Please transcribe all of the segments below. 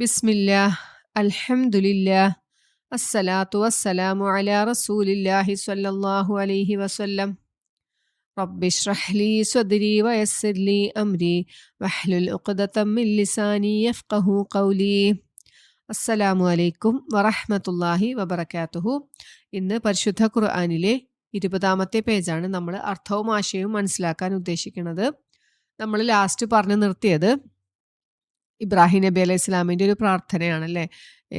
ബിസ്മില്ലാ അൽഹംദുലില്ല അസ്സലാത്തു വസ്സലാമു അലാ റസൂലില്ലാഹി സ്വല്ലല്ലാഹു അലൈഹി വസല്ലം. റബ്ബിഷ്റഹ് ലി സ്വദ്രി വയസ്സിർലി അംരി വഹ്ലുൽ ഉഖ്ദതം മിൻ ലിസാനി യഫ്ഖഹു ഖൗലി. അസ്സലാമു അലൈക്കും വറഹ്മത്തുള്ളാഹി വബറകാതുഹു. ഇന്ന് പരിശുദ്ധ ഖുർആനിലെ ഇരുപതാമത്തെ പേജാണ് നമ്മൾ അർത്ഥവും ആശയവും മനസ്സിലാക്കാൻ ഉദ്ദേശിക്കുന്നത്. നമ്മൾ ലാസ്റ്റ് പറഞ്ഞു നിർത്തിയത് ഇബ്രാഹിം നബി അലൈഹി ഇസ്ലാമിന്റെ ഒരു പ്രാർത്ഥനയാണ് അല്ലേ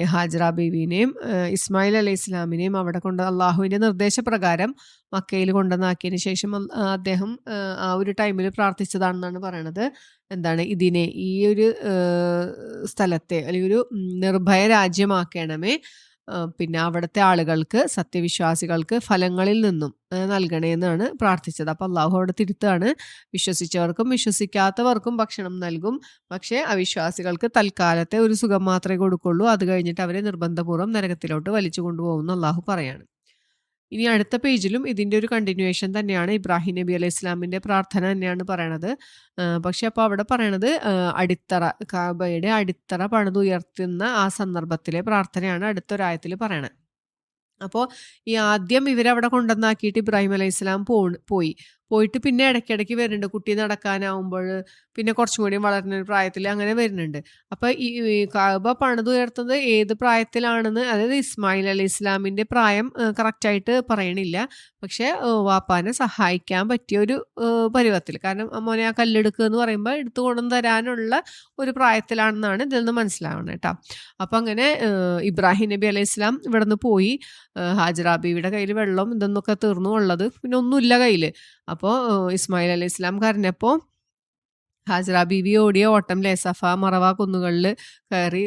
ഹാജറ ബീവിനെയും ഇസ്മായിൽ അലൈഹി ഇസ്ലാമിനെയും അവിടെ കൊണ്ട് അള്ളാഹുവിന്റെ നിർദ്ദേശപ്രകാരം മക്കയിൽ കൊണ്ടുവന്നാക്കിയതിന് ശേഷം അദ്ദേഹം ആ ഒരു ടൈമിൽ പ്രാർത്ഥിച്ചതാണെന്നാണ് പറയണത്. എന്താണ്? ഇതിനെ ഈ ഒരു സ്ഥലത്തെ അല്ലെങ്കിൽ ഒരു നിർഭയ രാജ്യമാക്കണമേ. പിന്നെ അവിടുത്തെ ആളുകൾക്ക് സത്യവിശ്വാസികൾക്ക് ഫലങ്ങളിൽ നിന്നും നൽകണേന്നാണ് പ്രാർത്ഥിച്ചത്. അപ്പോൾ അള്ളാഹു അവിടെ തിരുത്താണ്. വിശ്വസിച്ചവർക്കും വിശ്വസിക്കാത്തവർക്കും ഭക്ഷണം നൽകും. പക്ഷേ അവിശ്വാസികൾക്ക് തൽക്കാലത്തെ ഒരു സുഖം മാത്രമേ കൊടുക്കുള്ളൂ. അത് കഴിഞ്ഞിട്ട് അവരെ നിർബന്ധപൂർവം നരകത്തിലോട്ട് വലിച്ചു കൊണ്ടുപോകുമെന്ന് അള്ളാഹു പറയാണ്. ഇനി അടുത്ത പേജിലും ഇതിന്റെ ഒരു കണ്ടിന്യൂവേഷൻ തന്നെയാണ് ഇബ്രാഹിം നബി അലൈഹി ഇസ്ലാമിന്റെ പ്രാർത്ഥന തന്നെയാണ് പറയണത്. പക്ഷെ അപ്പോൾ അവിടെ പറയണത് അടിത്തറ കാബയുടെ അടിത്തറ പണിതുയർത്തുന്ന ആ സന്ദർഭത്തിലെ പ്രാർത്ഥനയാണ് അടുത്തൊരായത്തിൽ പറയണത്. അപ്പോൾ ഈ ആദ്യം ഇവരവിടെ കൊണ്ടുവന്നാക്കിയിട്ട് ഇബ്രാഹിം അലൈഹി ഇസ്ലാം പോയി. പോയിട്ട് പിന്നെ ഇടയ്ക്കിടയ്ക്ക് വരുന്നുണ്ട്. കുട്ടി നടക്കാനാവുമ്പോൾ പിന്നെ കുറച്ചും കൂടി വളർന്ന പ്രായത്തിൽ അങ്ങനെ വരുന്നുണ്ട്. അപ്പോൾ ഈ കാബ പണിതുയർത്തുന്നത് ഏത് പ്രായത്തിലാണെന്ന് അതായത് ഇസ്മായിൽ അലി ഇസ്ലാമിന്റെ പ്രായം കറക്റ്റായിട്ട് പറയണില്ല. പക്ഷേ വാപ്പാനെ സഹായിക്കാൻ പറ്റിയ ഒരു പരുവത്തിൽ. കാരണം മോനെ ആ കല്ലെടുക്കുക എന്ന് പറയുമ്പോൾ എടുത്തു കൊണ്ടു തരാനുള്ള ഒരു പ്രായത്തിലാണെന്നാണ് ഇതിൽ നിന്ന് മനസ്സിലാവണം കേട്ടോ. അപ്പം അങ്ങനെ ഇബ്രാഹിം നബി അലൈഹി ഇസ്ലാം ഇവിടെ നിന്ന് പോയി ഹാജറാബിയുടെ കയ്യിൽ വെള്ളം ഇതൊന്നൊക്കെ തീർന്നു ഉള്ളത്. പിന്നെ ഒന്നുമില്ല കയ്യിൽ അപ്പോൾ ഇസ്മായിൽ അലൈഹി ഇസ്ലാം കരഞ്ഞപ്പോൾ ഹാജറ ബീവി ഓടിയ ഓട്ടം ലേ സഫ മറവ കുന്നുകളിൽ കയറി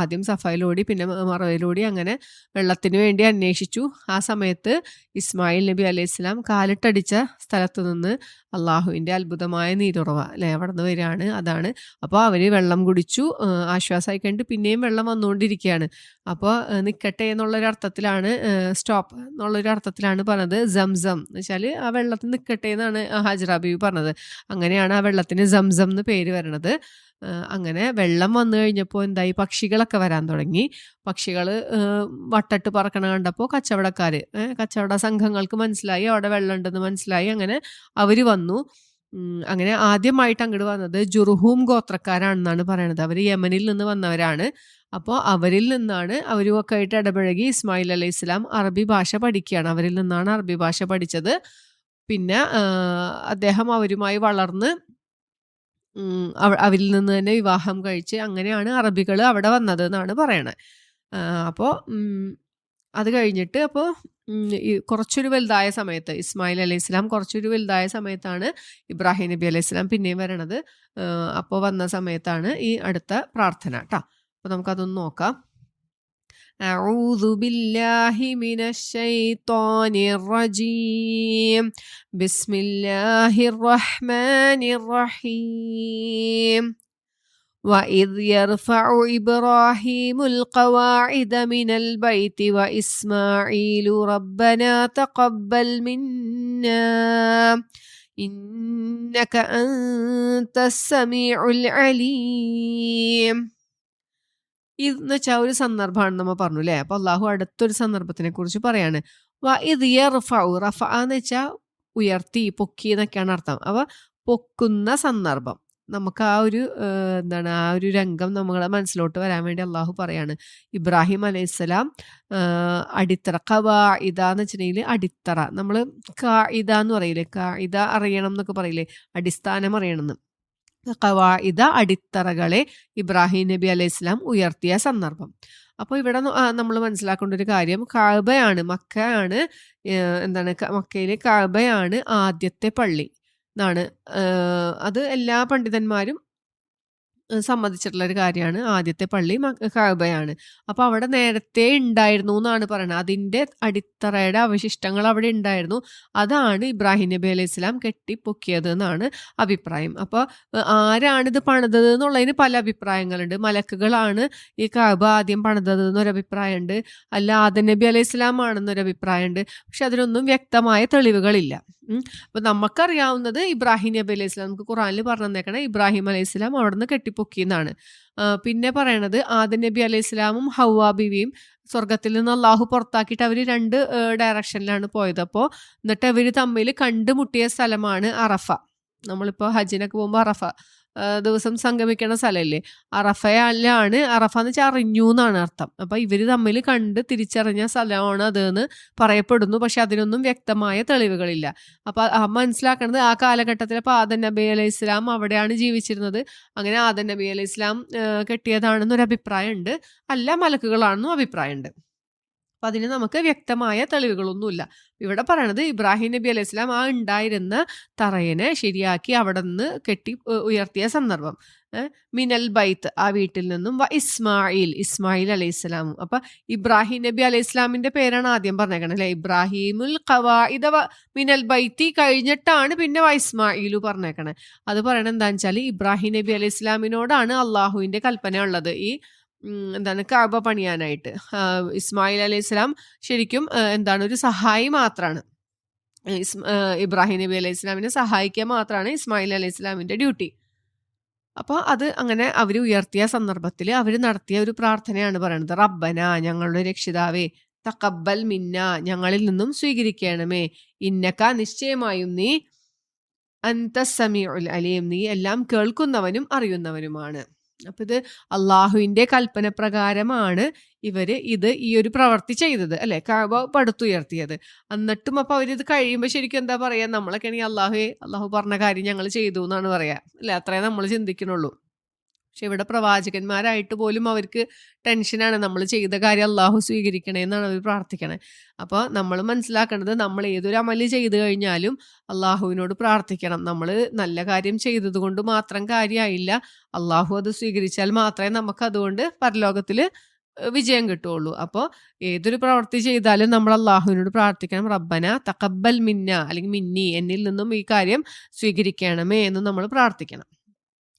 ആദ്യം സഫയിലോടി പിന്നെ മറവയിലോടി അങ്ങനെ വെള്ളത്തിന് വേണ്ടി അന്വേഷിച്ചു. ആ സമയത്ത് ഇസ്മായിൽ നബി അലൈഹി ഇസ്ലാം കാലിട്ടടിച്ച സ്ഥലത്ത് നിന്ന് അള്ളാഹുവിന്റെ അത്ഭുതമായ നീരുറവ അല്ലേ അവിടെ നിന്ന് വരികയാണ്. അതാണ്. അപ്പോൾ അവർ വെള്ളം കുടിച്ചു ആശ്വാസമായി കണ്ട് പിന്നെയും വെള്ളം വന്നുകൊണ്ടിരിക്കുകയാണ്. അപ്പോൾ നിൽക്കട്ടെ എന്നുള്ളൊരു അർത്ഥത്തിലാണ് സ്റ്റോപ്പ് എന്നുള്ളൊരു അർത്ഥത്തിലാണ് പറഞ്ഞത്. സംസം എന്ന് വെച്ചാൽ ആ വെള്ളത്തിൽ നിൽക്കട്ടെ എന്നാണ് ഹാജറ ബീവി പറഞ്ഞത്. അങ്ങനെയാണ് ആ വെള്ളത്തിന് സംസം എന്ന് പേര് വരണത്. അങ്ങനെ വെള്ളം വന്നു കഴിഞ്ഞപ്പോൾ എന്തായി? പക്ഷികളൊക്കെ വരാൻ തുടങ്ങി. പക്ഷികൾ വട്ടട്ട് പറക്കണ കണ്ടപ്പോൾ കച്ചവടക്കാർ കച്ചവട സംഘങ്ങൾക്ക് മനസ്സിലായി അവിടെ വെള്ളം ഉണ്ടെന്ന് മനസ്സിലായി അങ്ങനെ അവർ വന്നു. അങ്ങനെ ആദ്യമായിട്ട് അങ്ങോട്ട് വന്നത് ജുർഹൂം ഗോത്രക്കാരാണെന്നാണ് പറയണത്. അവർ യമനിൽ നിന്ന് വന്നവരാണ്. അപ്പോൾ അവരിൽ നിന്നാണ് അവരുമൊക്കെ ആയിട്ട് ഇടപഴകി ഇസ്മായിൽ അലൈഹി ഇസ്ലാം അറബി ഭാഷ പഠിക്കുകയാണ്. അവരിൽ നിന്നാണ് അറബി ഭാഷ പഠിച്ചത്. പിന്നെ അദ്ദേഹം അവരുമായി വളർന്ന് അവരിൽ നിന്ന് തന്നെ വിവാഹം കഴിച്ച് അങ്ങനെയാണ് അറബികൾ അവിടെ വന്നത് എന്നാണ് പറയണത് അപ്പോൾ അത് കഴിഞ്ഞിട്ട് അപ്പോൾ കുറച്ചൊരു വലുതായ സമയത്ത് ഇസ്മായിൽ അലൈഹി ഇസ്ലാം കുറച്ചൊരു വലുതായ സമയത്താണ് ഇബ്രാഹിം നബി അലൈഹി ഇസ്ലാം പിന്നെയും വരണത്. അപ്പോൾ വന്ന സമയത്താണ് ഈ അടുത്ത പ്രാർത്ഥന കേട്ടോ അപ്പോൾ നമുക്കതൊന്ന് നോക്കാം. أعوذ بالله من الشيطان الرجيم. بسم الله الرحمن الرحيم. وإذ يرفع إبراهيم القواعد من البيت وإسماعيل ربنا تقبل منا. إنك أنت السميع العليم. എന്ന് വെച്ചാൽ ഒരു സന്ദർഭമാണ് നമ്മൾ പറഞ്ഞു അല്ലേ അപ്പൊ അള്ളാഹു അടുത്തൊരു സന്ദർഭത്തിനെ കുറിച്ച് പറയാണ്. വ എന്ന് വെച്ചാൽ ഉയർത്തി പൊക്കി എന്നൊക്കെയാണ് അർത്ഥം. അപ്പൊ പൊക്കുന്ന സന്ദർഭം. നമുക്ക് ആ ഒരു എന്താണ് ആ ഒരു രംഗം നമ്മളെ മനസ്സിലോട്ട് വരാൻ വേണ്ടി അള്ളാഹു പറയാണ്. ഇബ്രാഹിം അലൈഹിസ്സലാം അടിത്തറ കവാ ഇത എന്ന് വെച്ചിട്ടുണ്ടെങ്കിൽ അടിത്തറ. നമ്മൾ കാ ഇത എന്ന് പറയില്ലേ? കാ ഇത അറിയണം എന്നൊക്കെ പറയില്ലേ? അടിസ്ഥാനം അറിയണം എന്ന് കവായിദ അടിത്തറകളെ ഇബ്രാഹിം നബി അലൈഹി ഇസ്ലാം ഉയർത്തിയ സന്ദർഭം. അപ്പോൾ ഇവിടെ നമ്മൾ മനസ്സിലാക്കേണ്ട ഒരു കാര്യം കാബയാണ് മക്കയാണ് എന്താണ് മക്കയിലെ കാബയാണ് ആദ്യത്തെ പള്ളി. എന്നാണ് അത് എല്ലാ പണ്ഡിതന്മാരും സമ്മതിച്ചിട്ടുള്ള ഒരു കാര്യമാണ്. ആദ്യത്തെ പള്ളി കഅബയാണ്. അപ്പോൾ അവിടെ നേരത്തെ ഉണ്ടായിരുന്നു എന്നാണ് പറയുന്നത് അതിന്റെ അടിത്തറയുടെ അവശിഷ്ടങ്ങൾ അവിടെ ഉണ്ടായിരുന്നു അതാണ് ഇബ്രാഹിം നബി അലൈഹി ഇസ്ലാം കെട്ടിപ്പൊക്കിയത് എന്നാണ് അഭിപ്രായം. അപ്പോൾ ആരാണിത് പണിതത് എന്നുള്ളതിന് പല അഭിപ്രായങ്ങളുണ്ട്. മലക്കുകളാണ് ഈ കാബ ആദ്യം പണിതത് എന്നൊരു അഭിപ്രായമുണ്ട്. അല്ല ആദൻ നബി അലൈഹി ഇസ്ലാം ആണെന്നൊരു അഭിപ്രായമുണ്ട്. പക്ഷെ അതിനൊന്നും വ്യക്തമായ തെളിവുകളില്ല. അപ്പോൾ അപ്പൊ നമുക്കറിയാവുന്നത് ഇബ്രാഹിം നബി അലൈഹി സ്വലാം നമുക്ക് ഖുറാനിൽ പറഞ്ഞു തന്നേക്കണേ ഇബ്രാഹിം അലൈഹി സ്വലാം അവിടുന്ന് കെട്ടിപ്പൊക്കിയെന്നാണ് ആ, പിന്നെ പറയണത് ആദം നബി അലൈഹി ഇസ്ലാമും ഹൗവാബിവിയും സ്വർഗത്തിൽ നിന്ന് അള്ളാഹു പുറത്താക്കിയിട്ട് അവർ രണ്ട് ഡയറക്ഷനിലാണ് പോയത്. അപ്പോൾ എന്നിട്ട് അവർ തമ്മിൽ കണ്ടുമുട്ടിയ സ്ഥലമാണ് അറഫ. നമ്മളിപ്പോൾ ഹജ്ജിനൊക്കെ പോകുമ്പോൾ അറഫ. ദിവസം സംഗമിക്കണ സ്ഥലമല്ലേ അറഫയാണ് അറഫ എന്ന് വെച്ചാൽ അറിഞ്ഞു എന്നാണ് അർത്ഥം. അപ്പൊ ഇവർ തമ്മിൽ കണ്ട് തിരിച്ചറിഞ്ഞ സ്ഥലമാണ് അതെന്ന് പറയപ്പെടുന്നു. പക്ഷെ അതിനൊന്നും വ്യക്തമായ തെളിവുകളില്ല. അപ്പൊ ആ മനസ്സിലാക്കേണ്ടത് ആ കാലഘട്ടത്തിലെ അപ്പൊ ആദൻ നബി അലൈഹി ഇസ്ലാം അവിടെയാണ് ജീവിച്ചിരുന്നത്. അങ്ങനെ ആദൻ നബി അലൈഹി ഇസ്ലാം കെട്ടിയതാണെന്നൊരു അഭിപ്രായം ഉണ്ട് അല്ല മലക്കുകളാണെന്നും അഭിപ്രായമുണ്ട്. അപ്പൊ അതിന് നമുക്ക് വ്യക്തമായ തെളിവുകളൊന്നുമില്ല. ഇവിടെ പറയണത് ഇബ്രാഹിം നബി അലൈഹി സ്വലാം ആ ഉണ്ടായിരുന്ന തറയനെ ശരിയാക്കി അവിടെ നിന്ന് കെട്ടി ഉയർത്തിയ സന്ദർഭം. മിനൽ ബൈത്ത് ആ വീട്ടിൽ നിന്നും വ ഇസ്മായിൽ ഇസ്മായിൽ അലൈഹി സ്വലാമും അപ്പൊ ഇബ്രാഹിം നബി അലൈഹി സ്വലാമിന്റെ പേരാണ് ആദ്യം പറഞ്ഞേക്കണത് അല്ലെ? ഇബ്രാഹിമുൽ ഖവാഇദ വ മിനൽ ബൈത്തി കഴിഞ്ഞിട്ടാണ് പിന്നെ വ ഇസ്മായിലു പറഞ്ഞേക്കണേ അത് പറയണത് എന്താണെന്ന് വെച്ചാൽ ഇബ്രാഹിം നബി അലൈഹി സ്വലാമിനോടാണ് അള്ളാഹുവിന്റെ കൽപ്പന ഉള്ളത് ഈ എന്താണ് കാബ പണിയാനായിട്ട്. ഇസ്മായിൽ അലൈഹി ഇസ്ലാം ശരിക്കും എന്താണ് ഒരു സഹായി മാത്രമാണ് ഇസ് ഇബ്രാഹിം നബി അലൈഹി ഇസ്ലാമിനെ സഹായിക്കുക മാത്രമാണ് ഇസ്മായിൽ അലൈഹി ഇസ്ലാമിന്റെ ഡ്യൂട്ടി. അപ്പോൾ അത് അങ്ങനെ അവർ ഉയർത്തിയ സന്ദർഭത്തിൽ അവർ നടത്തിയ ഒരു പ്രാർത്ഥനയാണ് പറയുന്നത്. റബ്ബന ഞങ്ങളുടെ രക്ഷിതാവേ തക്കബൽ മിന്ന ഞങ്ങളിൽ നിന്നും സ്വീകരിക്കണമേ. ഇന്നക്ക നിശ്ചയമായും നീ അന്തസമി അലീം നീ എല്ലാം കേൾക്കുന്നവനും അറിയുന്നവനുമാണ്. അപ്പൊ ഇത് അള്ളാഹുവിന്റെ കൽപ്പന പ്രകാരമാണ് ഇവർ ഇത് ഈ ഒരു പ്രവർത്തി ചെയ്തത് അല്ലെ? കാബ പടുത്തുയർത്തിയത്. എന്നിട്ടും അപ്പൊ അവരിത് കഴിയുമ്പോൾ ശരിക്കും എന്താ പറയാ? നമ്മളൊക്കെ ആണെങ്കിൽ അള്ളാഹു അള്ളാഹു പറഞ്ഞ കാര്യം ഞങ്ങൾ ചെയ്തു എന്നാണ് പറയാ. അല്ലേ? അത്രേ നമ്മൾ ചിന്തിക്കണുള്ളൂ പക്ഷെ ഇവിടെ പ്രവാചകന്മാരായിട്ട് പോലും അവർക്ക് ടെൻഷനാണ് നമ്മൾ ചെയ്ത കാര്യം അള്ളാഹു സ്വീകരിക്കണേ എന്നാണ് അവർ പ്രാർത്ഥിക്കണേ. അപ്പോൾ നമ്മൾ മനസ്സിലാക്കേണ്ടത് നമ്മൾ ഏതൊരു അമൽ ചെയ്തു കഴിഞ്ഞാലും അള്ളാഹുവിനോട് പ്രാർത്ഥിക്കണം. നമ്മൾ നല്ല കാര്യം ചെയ്തത് കൊണ്ട് മാത്രം കാര്യമായില്ല അള്ളാഹു അത് സ്വീകരിച്ചാൽ മാത്രമേ നമുക്ക് അതുകൊണ്ട് പരലോകത്തിൽ വിജയം കിട്ടുള്ളൂ അപ്പോൾ ഏതൊരു പ്രവൃത്തി ചെയ്താലും നമ്മൾ അള്ളാഹുവിനോട് പ്രാർത്ഥിക്കണം. റബ്ബന തക്കബൽ മിന്ന അല്ലെങ്കിൽ മിന്നി എന്നിൽ നിന്നും ഈ കാര്യം സ്വീകരിക്കണമേ എന്ന് നമ്മൾ പ്രാർത്ഥിക്കണം.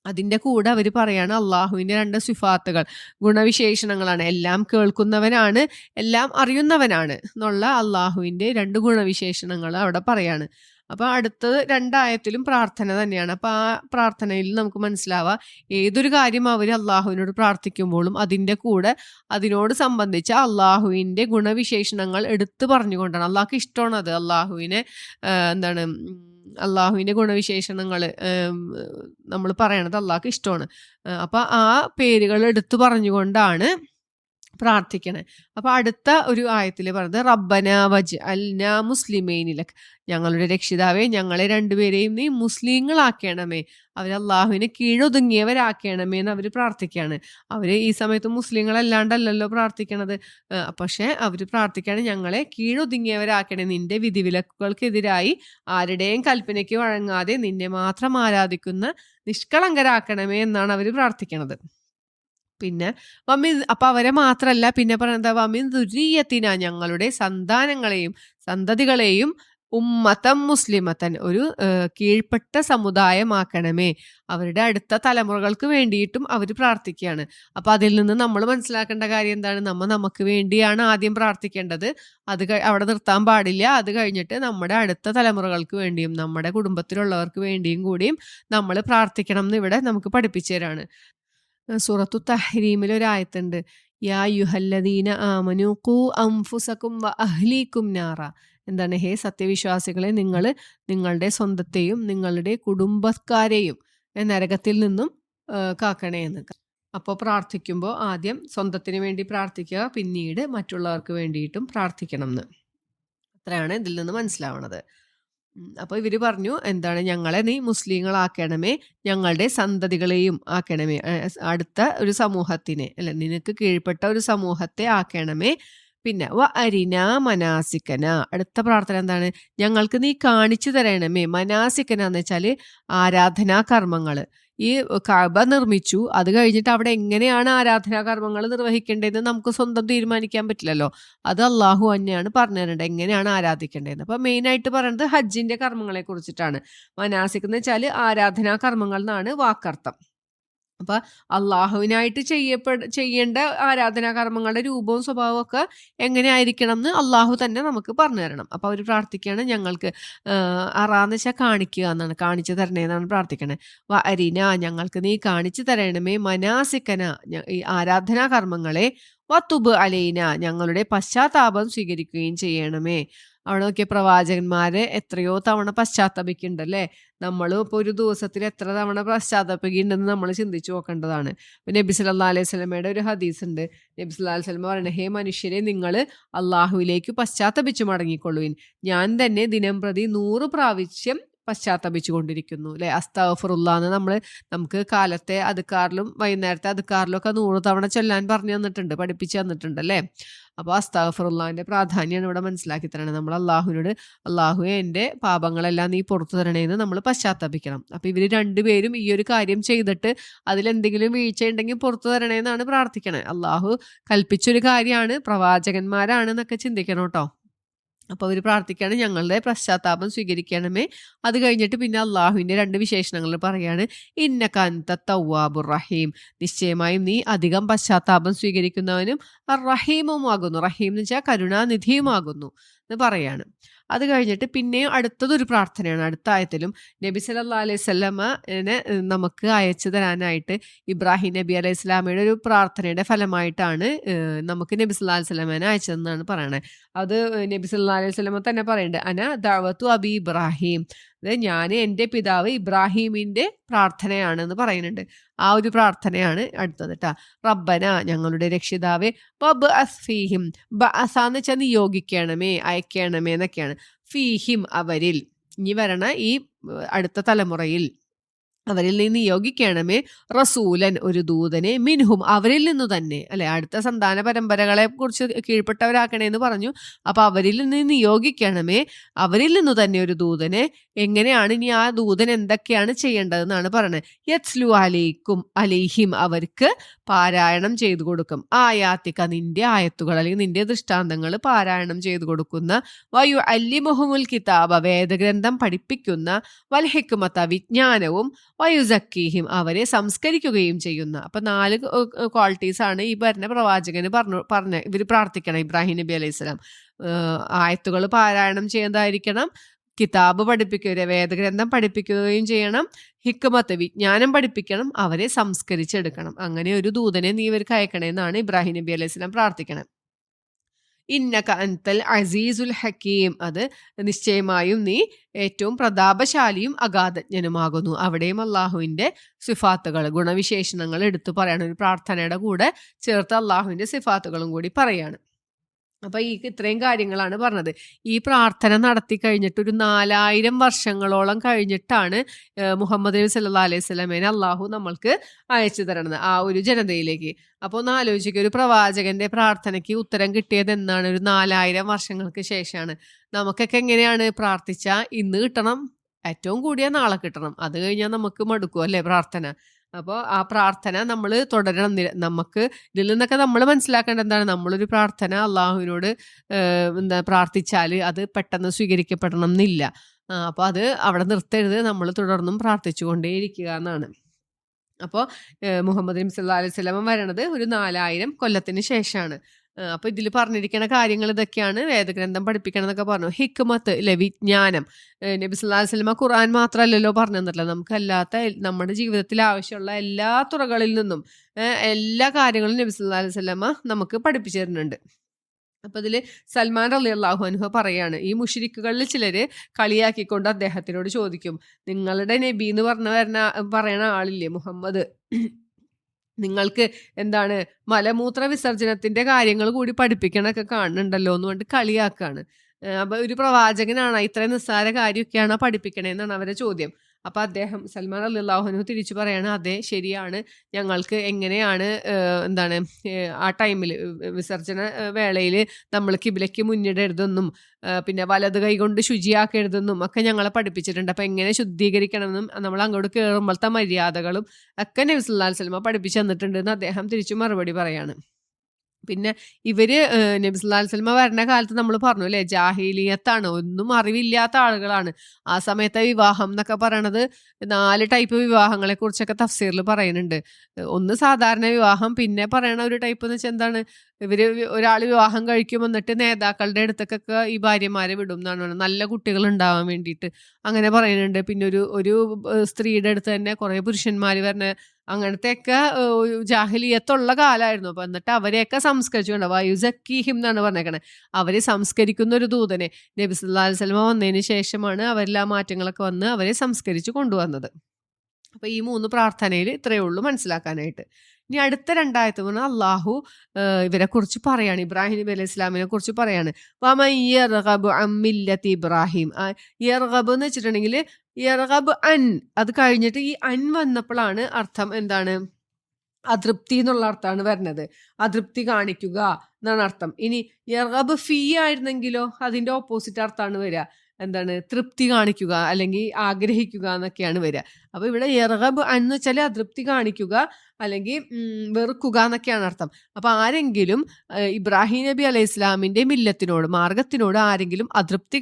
അതിന്റെ കൂടെ അവർ പറയാണ് അള്ളാഹുവിന്റെ രണ്ട് സിഫാത്തുകൾ. ഗുണവിശേഷണങ്ങളാണ്. എല്ലാം കേൾക്കുന്നവനാണ് എല്ലാം അറിയുന്നവനാണ് എന്നുള്ള അള്ളാഹുവിന്റെ രണ്ട് ഗുണവിശേഷണങ്ങൾ അവിടെ പറയാണ്. അപ്പോൾ അടുത്തത് രണ്ടായത്തിലും പ്രാർത്ഥന തന്നെയാണ്. അപ്പോൾ ആ പ്രാർത്ഥനയിൽ നമുക്ക് മനസ്സിലാവാം ഏതൊരു കാര്യം അവർ അള്ളാഹുവിനോട് പ്രാർത്ഥിക്കുമ്പോഴും അതിന്റെ കൂടെ അതിനോട് സംബന്ധിച്ച അള്ളാഹുവിന്റെ ഗുണവിശേഷണങ്ങൾ എടുത്തു പറഞ്ഞുകൊണ്ടാണ്. അള്ളാഹ്ക്ക് ഇഷ്ടമാണ് അത് അള്ളാഹുവിനെ എന്താണ് അള്ളാഹുവിന്റെ ഗുണവിശേഷണങ്ങൾ നമ്മൾ പറയണത് അള്ളാഹ്ക്ക് ഇഷ്ടമാണ്. അപ്പോൾ ആ പേരുകൾ എടുത്തു പറഞ്ഞുകൊണ്ടാണ് പ്രാർത്ഥിക്കണേ. അപ്പൊ അടുത്ത ഒരു ആയത്തിൽ പറഞ്ഞത് റബ്ബന വജ് അൽന മുസ്ലിമേനിലക്. ഞങ്ങളുടെ രക്ഷിതാവേ ഞങ്ങളെ രണ്ടുപേരെയും നീ മുസ്ലിങ്ങളാക്കണമേ. അവർ അള്ളാഹുവിന് കീഴൊതുങ്ങിയവരാക്കണമേ എന്ന് അവർ പ്രാർത്ഥിക്കുകയാണ് അവർ ഈ സമയത്ത് മുസ്ലിങ്ങളല്ലാണ്ടല്ലല്ലോ പ്രാർത്ഥിക്കണത്. പക്ഷെ അവർ പ്രാർത്ഥിക്കുകയാണ് ഞങ്ങളെ കീഴൊതുങ്ങിയവരാക്കണേ. നിന്റെ വിധിവിലക്കുകൾക്കെതിരായി ആരുടെയും കൽപ്പനയ്ക്ക് വഴങ്ങാതെ നിന്നെ മാത്രം ആരാധിക്കുന്ന നിഷ്കളങ്കരാക്കണമേ എന്നാണ് അവർ പ്രാർത്ഥിക്കണത്. പിന്നെ വമ്മി അപ്പൊ അവരെ മാത്രല്ല പിന്നെ പറയുന്നത് വമിൻ ദുരീയത്തിന ഞങ്ങളുടെ സന്താനങ്ങളെയും സന്തതികളെയും ഉമ്മത്തം മുസ്ലിമത്തൻ ഒരു കീഴ്പ്പെട്ട സമുദായമാക്കണമേ. അവരുടെ അടുത്ത തലമുറകൾക്ക് വേണ്ടിയിട്ടും അവർ പ്രാർത്ഥിക്കുകയാണ്. അപ്പൊ അതിൽ നിന്ന് നമ്മൾ മനസ്സിലാക്കേണ്ട കാര്യം എന്താണ്? നമ്മ നമുക്ക് വേണ്ടിയാണ് ആദ്യം പ്രാർത്ഥിക്കേണ്ടത്. അത് അവിടെ നിർത്താൻ പാടില്ല. അത് കഴിഞ്ഞിട്ട് നമ്മുടെ അടുത്ത തലമുറകൾക്ക് വേണ്ടിയും നമ്മുടെ കുടുംബത്തിലുള്ളവർക്ക് വേണ്ടിയും കൂടിയും നമ്മൾ പ്രാർത്ഥിക്കണം എന്ന് ഇവിടെ നമുക്ക് പഠിപ്പിച്ചു തരാണ്. സൂറത്തു ആയത്തുണ്ട് യാ യുഹല്ലദീന ആമനു ഖൂ അംഫുസക്കും വ അഹ്ലീക്കും നാറ. എന്താണ്? ഹേ സത്യവിശ്വാസികളെ നിങ്ങൾ നിങ്ങളുടെ സ്വന്തത്തെയും നിങ്ങളുടെ കുടുംബക്കാരെയും നരകത്തിൽ നിന്നും കാക്കണേ എന്ന്. അപ്പോൾ പ്രാർത്ഥിക്കുമ്പോൾ ആദ്യം സ്വന്തത്തിന് വേണ്ടി പ്രാർത്ഥിക്കുക പിന്നീട് മറ്റുള്ളവർക്ക് വേണ്ടിയിട്ടും പ്രാർത്ഥിക്കണം എന്ന്. അത്രയാണ് ഇതിൽ നിന്ന് മനസ്സിലാവണത്. ഉം, അപ്പൊ ഇവർ പറഞ്ഞു എന്താണ് ഞങ്ങളെ നീ മുസ്ലിങ്ങളാക്കണമേ ഞങ്ങളുടെ സന്തതികളെയും ആക്കണമേ അടുത്ത ഒരു സമൂഹത്തിനെ അല്ലെ നിനക്ക് കീഴ്പ്പെട്ട ഒരു സമൂഹത്തെ ആക്കണമേ പിന്നെ വ അരിന മനാസിക്കന. അടുത്ത പ്രാർത്ഥന എന്താണ്? ഞങ്ങൾക്ക് നീ കാണിച്ചു തരണമേ മനാസിക്കന എന്ന് വെച്ചാൽ ആരാധനാ കർമ്മങ്ങൾ. ഈ കഅബ നിർമ്മിച്ചു. അത് കഴിഞ്ഞിട്ട് അവിടെ എങ്ങനെയാണ് ആരാധനാ കർമ്മങ്ങൾ നിർവഹിക്കേണ്ടതെന്ന് നമുക്ക് സ്വന്തം തീരുമാനിക്കാൻ പറ്റില്ലല്ലോ. അത് അള്ളാഹു തന്നെയാണ് പറഞ്ഞു തരേണ്ടത് എങ്ങനെയാണ് ആരാധിക്കേണ്ടതെന്ന്. അപ്പൊ മെയിൻ ആയിട്ട് പറയുന്നത് ഹജ്ജിന്റെ കർമ്മങ്ങളെ കുറിച്ചിട്ടാണ് മനാസിക് എന്ന് വെച്ചാൽ ആരാധനാ കർമ്മങ്ങൾ എന്നാണ് വാക്കർത്ഥം. അപ്പൊ അള്ളാഹുവിനായിട്ട് ചെയ്യപ്പെട ചെയ്യേണ്ട ആരാധനാ കർമ്മങ്ങളുടെ രൂപവും സ്വഭാവവും ഒക്കെ എങ്ങനെയായിരിക്കണം എന്ന് അള്ളാഹു തന്നെ നമുക്ക് പറഞ്ഞു തരണം. അപ്പൊ അവർ പ്രാർത്ഥിക്കുകയാണ് ഞങ്ങൾക്ക് അറാന്ന് വെച്ചാൽ കാണിക്കുക എന്നാണ്. കാണിച്ചു തരണേ എന്നാണ് പ്രാർത്ഥിക്കണേ. വ അരിന ഞങ്ങൾക്ക് നീ കാണിച്ചു തരണമേ. മനാസിക്കന ഈ ആരാധനാ കർമ്മങ്ങളെ വത്തുബ് അലൈന ഞങ്ങളുടെ പശ്ചാത്താപം സ്വീകരിക്കുകയും ചെയ്യണമേ. അവിടെ നോക്കിയ പ്രവാചകന്മാരെ എത്രയോ തവണ പശ്ചാത്തപിക്കുന്നുണ്ട് അല്ലേ നമ്മളും ഇപ്പോൾ ഒരു ദിവസത്തിൽ എത്ര തവണ പശ്ചാത്തപിക്കുന്നുണ്ടെന്ന് നമ്മൾ ചിന്തിച്ചു നോക്കേണ്ടതാണ്. നബി സല്ലാ അലൈഹി സ്വലമയുടെ ഒരു ഹദീസ് ഉണ്ട്. നബി സല്ലാ അലൈഹി സ്വലമ പറയുന്നത് ഹേ മനുഷ്യരെ നിങ്ങൾ അള്ളാഹുവിലേക്ക് പശ്ചാത്തപിച്ചു മടങ്ങിക്കൊള്ളുവിൻ. ഞാൻ തന്നെ ദിനം പ്രതി നൂറ് പ്രാവശ്യം പശ്ചാത്തപിച്ചു കൊണ്ടിരിക്കുന്നു. അല്ലെ? അസ്താഫറുള്ള എന്ന് നമ്മൾ നമുക്ക് കാലത്തെ അതുക്കാറിലും വൈകുന്നേരത്തെ അതുക്കാറിലും ഒക്കെ നൂറ് തവണ ചൊല്ലാൻ പറഞ്ഞു തന്നിട്ടുണ്ട് പഠിപ്പിച്ചു തന്നിട്ടുണ്ട് അല്ലേ? അപ്പോൾ അസ്താഫറുള്ളാന്റെ പ്രാധാന്യമാണ് ഇവിടെ മനസ്സിലാക്കി തരണേ നമ്മൾ അള്ളാഹുവിനോട് അള്ളാഹു എന്റെ പാപങ്ങളെല്ലാം നീ പുറത്തു തരണേന്ന് നമ്മൾ പശ്ചാത്തപിക്കണം. അപ്പോൾ ഇവർ രണ്ടുപേരും ഈ ഒരു കാര്യം ചെയ്തിട്ട് അതിലെന്തെങ്കിലും വീഴ്ച ഉണ്ടെങ്കിൽ പുറത്തു തരണേന്നാണ് പ്രാർത്ഥിക്കണേ. അള്ളാഹു കൽപ്പിച്ചൊരു കാര്യമാണ് പ്രവാചകന്മാരാണ് എന്നൊക്കെ ചിന്തിക്കണം കേട്ടോ. അപ്പോൾ അവർ പ്രാർത്ഥിക്കുകയാണ് ഞങ്ങളുടെ പശ്ചാത്താപം സ്വീകരിക്കണമേ. അത് കഴിഞ്ഞിട്ട് പിന്നെ അള്ളാഹുവിന്റെ രണ്ട് വിശേഷണങ്ങൾ പറയാണ്. ഇന്ന കന്ത തവാബുർ റഹീം. നിശ്ചയമായും നീ അധികം പശ്ചാത്താപം സ്വീകരിക്കുന്നവനും റഹീമുമാകുന്നു റഹീം എന്ന് വെച്ചാൽ കരുണാനിധിയുമാകുന്നു എന്ന് പറയാണ്. അത് കഴിഞ്ഞിട്ട് പിന്നെയും അടുത്തതൊരു പ്രാർത്ഥനയാണ്. അടുത്ത ആയത്തിലും നബി സല്ലാ അലൈഹി സ്വല്ലമ്മനെ നമുക്ക് അയച്ചു തരാനായിട്ട് ഇബ്രാഹിം നബി അലൈഹി സ്വലാമയുടെ ഒരു പ്രാർത്ഥനയുടെ ഫലമായിട്ടാണ് നമുക്ക് നബി സല്ലാ അലൈഹി സ്വലമേനെ അയച്ചതെന്നാണ് പറയണത് അത് നബി സല്ലാ അലൈഹി സ്വലമ തന്നെ പറയുന്നുണ്ട് അന ദാവത്തു അബി ഇബ്രാഹിം. അത് ഞാൻ എന്റെ പിതാവ് ഇബ്രാഹീമിന്റെ പ്രാർത്ഥനയാണെന്ന് പറയുന്നുണ്ട്. ആ ഒരു പ്രാർത്ഥനയാണ് അടുത്തത് കേട്ടോ റബ്ബന ഞങ്ങളുടെ രക്ഷിതാവെ ബബ് അസ്ഫീഹിം ബ അസാന്ന് വെച്ചാൽ നിയോഗിക്കണമേ അയക്കണമേ എന്നൊക്കെയാണ്. ഫീഹിം അവരിൽ. ഇനി വരണ ഈ അടുത്ത തലമുറയിൽ. അവരിൽ നിന്ന് നിയോഗിക്കണമേ റസൂലൻ ഒരു ദൂതനെ മിൻഹും അവരിൽ നിന്ന് തന്നെ. അല്ലെ? അടുത്ത സന്താന പരമ്പരകളെ കുറിച്ച് കീഴ്പ്പെട്ടവരാക്കണേ എന്ന് പറഞ്ഞു. അപ്പൊ അവരിൽ നിന്ന് നിയോഗിക്കണമേ അവരിൽ നിന്ന് തന്നെ ഒരു ദൂതനെ. എങ്ങനെയാണ് ഇനി ആ ദൂതൻ എന്തൊക്കെയാണ് ചെയ്യേണ്ടതെന്നാണ് പറയുന്നത് യത്സ്ലു അലൈക്കും അലൈഹിം അവർക്ക് പാരായണം ചെയ്തു കൊടുക്കും. ആയാത്തിക്ക നിന്റെ ആയത്തുകൾ അല്ലെങ്കിൽ നിന്റെ ദൃഷ്ടാന്തങ്ങൾ പാരായണം ചെയ്തു കൊടുക്കുന്ന. വയു അല്ലി മുഹമുൽ കിതാബ വേദഗ്രന്ഥം പഠിപ്പിക്കുന്ന. വൽഹിക്കുമത്ത വിജ്ഞാനവും വയുസക്കീഹിം അവരെ സംസ്കരിക്കുകയും ചെയ്യുന്ന. അപ്പൊ നാല് ക്വാളിറ്റീസ് ആണ് ഈ പറഞ്ഞ പ്രവാചകന് പറഞ്ഞു പറഞ്ഞ ഇവർ പ്രാർത്ഥിക്കണം ഇബ്രാഹിം നബി അലൈഹി സ്വലാം. ആയത്തുകൾ പാരായണം ചെയ്യുന്നതായിരിക്കണം കിതാബ് പഠിപ്പിക്കുക വേദഗ്രന്ഥം പഠിപ്പിക്കുകയും ചെയ്യണം. ഹിക്കുമത്ത് വിജ്ഞാനം പഠിപ്പിക്കണം. അവരെ സംസ്കരിച്ചെടുക്കണം. അങ്ങനെ ഒരു ദൂതനെ നീ ഇവർക്ക് അയക്കണമെന്നാണ് ഇബ്രാഹിം നബി അലൈഹി സ്വലാം പ്രാർത്ഥിക്കണം. ഇന്നക അന്തൽ അസീസുൽ ഹക്കീം. അത് നിശ്ചയമായും നീ ഏറ്റവും പ്രതാപശാലിയും അഗാധജ്ഞനുമാകുന്നു. അവിടെയും അള്ളാഹുവിന്റെ സിഫാത്തുകൾ ഗുണവിശേഷണങ്ങൾ എടുത്തു പറയാണ്. ഒരു പ്രാർത്ഥനയുടെ കൂടെ ചേർത്ത് അള്ളാഹുവിന്റെ സിഫാത്തുകളും കൂടി പറയാണ്. അപ്പൊ ഈ ഇത്രയും കാര്യങ്ങളാണ് പറഞ്ഞത്. ഈ പ്രാർത്ഥന നടത്തി കഴിഞ്ഞിട്ട് ഒരു നാലായിരം വർഷങ്ങളോളം കഴിഞ്ഞിട്ടാണ് മുഹമ്മദ് നബി സല്ലാ അലൈഹി സ്വലമേനെ അള്ളാഹു നമ്മൾക്ക് അയച്ചു തരണത് ആ ഒരു ജനതയിലേക്ക്. അപ്പോൾ ഒന്ന് ആലോചിക്കുക ഒരു പ്രവാചകന്റെ പ്രാർത്ഥനയ്ക്ക് ഉത്തരം കിട്ടിയത് എന്നാണ്? ഒരു നാലായിരം വർഷങ്ങൾക്ക് ശേഷമാണ്. നമുക്കൊക്കെ എങ്ങനെയാണ് പ്രാർത്ഥിച്ചാൽ ഇന്ന് കിട്ടണം ഏറ്റവും കൂടിയ നാളെ കിട്ടണം. അത് കഴിഞ്ഞാൽ നമുക്ക് മടുക്കും അല്ലേ പ്രാർത്ഥന. അപ്പോൾ ആ പ്രാർത്ഥന നമ്മൾ തുടരണം. നമുക്ക് ഇതിൽ നിന്നൊക്കെ നമ്മൾ മനസ്സിലാക്കേണ്ട എന്താണ്? നമ്മളൊരു പ്രാർത്ഥന അള്ളാഹുവിനോട് എന്താ പ്രാർത്ഥിച്ചാൽ അത് പെട്ടെന്ന് സ്വീകരിക്കപ്പെടണം എന്നില്ല അപ്പോൾ അത് അവിടെ നിർത്തരുത്. നമ്മൾ തുടർന്നും പ്രാർത്ഥിച്ചുകൊണ്ടേയിരിക്കുക എന്നാണ്. അപ്പോൾ മുഹമ്മദ് നബി അലൈഹി വരണത് ഒരു നാലായിരം കൊല്ലത്തിന് ശേഷമാണ് അപ്പൊ ഇതിൽ പറഞ്ഞിരിക്കുന്ന കാര്യങ്ങൾ ഇതൊക്കെയാണ് വേദഗ്രന്ഥം പഠിപ്പിക്കണം എന്നൊക്കെ പറഞ്ഞു. ഹിക്മത്ത് അല്ലെ വിജ്ഞാനം. നബി സല്ലാ വസ്ലമ ഖുർആൻ മാത്രമല്ലല്ലോ പറഞ്ഞു തന്നിട്ടില്ല നമുക്ക് അല്ലാത്ത നമ്മുടെ ജീവിതത്തിൽ ആവശ്യമുള്ള എല്ലാ തുറകളിൽ നിന്നും എല്ലാ കാര്യങ്ങളും നബി സല്ലാ വസ്ലമ നമുക്ക് പഠിപ്പിച്ചു തരുന്നുണ്ട്. അപ്പൊ ഇതിൽ സൽമാൻ അലി അള്ളാഹു അനുഹ പറയാണ് ഈ മുഷിരിക്കുകളിൽ ചിലര് കളിയാക്കിക്കൊണ്ട് അദ്ദേഹത്തിനോട് ചോദിക്കും നിങ്ങളുടെ നബി എന്ന് പറഞ്ഞ വരുന്ന പറയണ ആളില്ലേ മുഹമ്മദ്? നിങ്ങൾക്ക് എന്താണ് മലമൂത്ര വിസർജനത്തിന്റെ കാര്യങ്ങൾ കൂടി പഠിപ്പിക്കണൊക്കെ കാണുന്നുണ്ടല്ലോ എന്ന് പറഞ്ഞിട്ട് കളിയാക്കാണ്. അപ്പൊ ഒരു പ്രവാചകനാണ് ഇത്രയും നിസ്സാര കാര്യമൊക്കെയാണ് പഠിപ്പിക്കണേന്നാണ് അവരെ ചോദ്യം. അപ്പൊ അദ്ദേഹം സൽമാൻ അള്ളാഹുനു തിരിച്ചു പറയാണ് അതെ ശരിയാണ്. ഞങ്ങൾക്ക് എങ്ങനെയാണ് എന്താണ് ആ ടൈമിൽ വിസർജന വേളയിൽ നമ്മൾ കിബിലയ്ക്ക് മുന്നിടരുതെന്നും പിന്നെ വലത് കൈ കൊണ്ട് ശുചിയാക്കരുതെന്നും ഒക്കെ ഞങ്ങളെ പഠിപ്പിച്ചിട്ടുണ്ട്. അപ്പോൾ എങ്ങനെ ശുദ്ധീകരിക്കണമെന്നും നമ്മൾ അങ്ങോട്ട് കയറുമ്പോഴത്തെ മര്യാദകളും ഒക്കെ നബിസ് സ്വലമ പഠിപ്പിച്ചു തന്നിട്ടുണ്ട് എന്ന് അദ്ദേഹം തിരിച്ചു മറുപടി പറയാണ്. പിന്നെ ഇവർ നബിസ്ലാൽ നബി വരുന്ന കാലത്ത് നമ്മൾ പറഞ്ഞു അല്ലേ ജാഹീലിയത്താണ് ഒന്നും അറിവില്ലാത്ത ആളുകളാണ്. ആ സമയത്തെ വിവാഹം എന്നൊക്കെ പറയണത് നാല് ടൈപ്പ് വിവാഹങ്ങളെ കുറിച്ചൊക്കെ തഫ്സീറിൽ പറയുന്നുണ്ട് ഒന്ന് സാധാരണ വിവാഹം പിന്നെ പറയണ ഒരു ടൈപ്പ് എന്ന് വെച്ചാൽ എന്താണ് ഇവർ ഒരാൾ വിവാഹം കഴിക്കും എന്നിട്ട് നേതാക്കളുടെ അടുത്തേക്കൊക്കെ ഈ ഭാര്യമാരെ വിടും എന്നാണ് പറയുന്നത്. നല്ല കുട്ടികൾ ഉണ്ടാവാൻ വേണ്ടിയിട്ട് അങ്ങനെ പറയുന്നുണ്ട് പിന്നെ ഒരു ഒരു സ്ത്രീയുടെ അടുത്ത് തന്നെ കുറേ പുരുഷന്മാർ വരണ അങ്ങനത്തെയൊക്കെ ജാഹിലിയത്തുള്ള കാലമായിരുന്നു അപ്പൊ എന്നിട്ട് അവരെയൊക്കെ സംസ്കരിച്ചു കൊണ്ട് വയുസക്കീഹിം എന്നാണ് പറഞ്ഞേക്കണേ. അവരെ സംസ്കരിക്കുന്ന ഒരു ദൂതനെ. നബി സല്ലാ അലൈഹി വസല്ലമ വന്നതിന് ശേഷമാണ് അവരിൽ ആ മാറ്റങ്ങളൊക്കെ വന്ന് അവരെ സംസ്കരിച്ച് കൊണ്ടുവന്നത്. അപ്പൊ ഈ മൂന്ന് പ്രാർത്ഥനയിൽ ഇത്രയേ ഉള്ളൂ മനസ്സിലാക്കാനായിട്ട്. ഇനി അടുത്ത രണ്ടായത്ത് പറഞ്ഞാൽ അള്ളാഹു ഇവരെ കുറിച്ച് പറയാണ്. ഇബ്രാഹിം നബി അലൈഹി ഇസ്ലാമിനെ കുറിച്ച് പറയാണ്. ഇബ്രാഹിം. യർഗബ് എന്ന് വെച്ചിട്ടുണ്ടെങ്കിൽ യർഗബ് അൻ അത് കഴിഞ്ഞിട്ട് ഈ അൻ വന്നപ്പോഴാണ് അർത്ഥം എന്താണ്? അതൃപ്തി എന്നുള്ള അർത്ഥമാണ് വരുന്നത്. അതൃപ്തി കാണിക്കുക എന്നാണ് അർത്ഥം. ഇനി യർഗബ് ഫീ ആയിരുന്നെങ്കിലോ? അതിന്റെ ഓപ്പോസിറ്റ് അർത്ഥമാണ് വരിക. എന്താണ് തൃപ്തി കാണിക്കുക അല്ലെങ്കിൽ ആഗ്രഹിക്കുക എന്നൊക്കെയാണ് വരിക. അപ്പൊ ഇവിടെ ഇറകബ് എന്ന് വെച്ചാൽ അതൃപ്തി കാണിക്കുക അല്ലെങ്കിൽ വെറുക്കുക എന്നൊക്കെയാണ് അർത്ഥം. അപ്പൊ ആരെങ്കിലും ഇബ്രാഹിം നബി അലൈഹി ഇസ്ലാമിന്റെ മില്ലത്തിനോട് മാർഗത്തിനോട് ആരെങ്കിലും അതൃപ്തി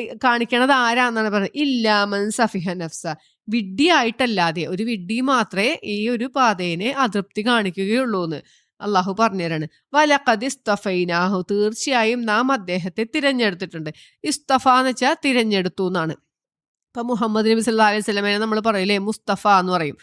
ഈ കാണിക്കണത് ആരാന്നാണ് പറയുന്നത് ഇല്ലാമൻ സഫിഹ നഫ്സ. വിഡ്ഢിയായിട്ടല്ലാതെ ഒരു വിഡ്ഢി മാത്രമേ ഈ ഒരു പാതേനെ അതൃപ്തി കാണിക്കുകയുള്ളൂ എന്ന് അള്ളാഹു പറഞ്ഞുതരാണ്. വലക്കത് ഇസ്തഫൈനാഹു. തീർച്ചയായും നാം അദ്ദേഹത്തെ തിരഞ്ഞെടുത്തിട്ടുണ്ട്. ഇസ്തഫ എന്ന് വെച്ചാൽ തിരഞ്ഞെടുത്തു എന്നാണ്. ഇപ്പൊ മുഹമ്മദ് നബി സല്ലാ അലൈഹി സ്വലമേനെ നമ്മൾ പറയില്ലേ മുസ്തഫ എന്ന് പറയും.